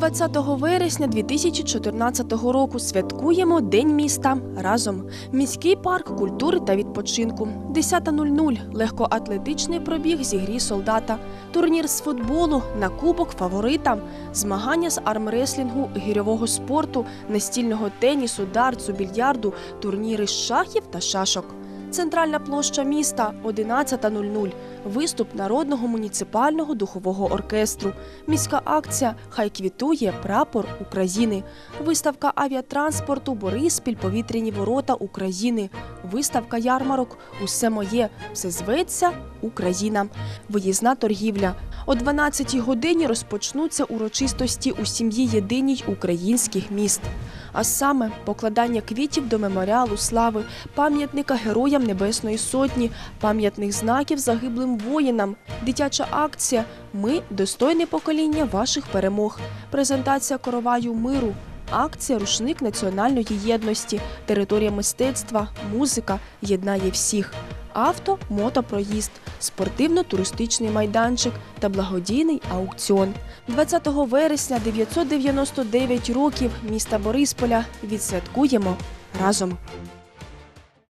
20 вересня 2014 року святкуємо День міста разом. Міський парк культури та відпочинку. 10.00. Легкоатлетичний пробіг зі грі солдата. Турнір з футболу на кубок фаворита. Змагання з армреслінгу, гірьового спорту, настільного тенісу, дартсу, більярду, турніри з шахів та шашок. Центральна площа міста 11.00. Виступ народного муніципального духового оркестру. Міська акція Хай квітує прапор України. Виставка авіатранспорту Бориспіль повітряні ворота України. Виставка ярмарок Усе моє. Все зветься Україна. Виїзна торгівля. О 12 годині розпочнуться урочистості у сім'ї єдиній українських міст. А саме покладання квітів до меморіалу слави, пам'ятника героям Небесної Сотні, пам'ятних знаків загиблим воїнам, дитяча акція Ми достойне покоління ваших перемог, презентація короваю миру. Акція Рушник національної єдності, територія мистецтва, музика єднає всіх. Авто, мотопроїзд, спортивно-туристичний майданчик та благодійний аукціон. 20 вересня 999 років міста Борисполя відсвяткуємо разом.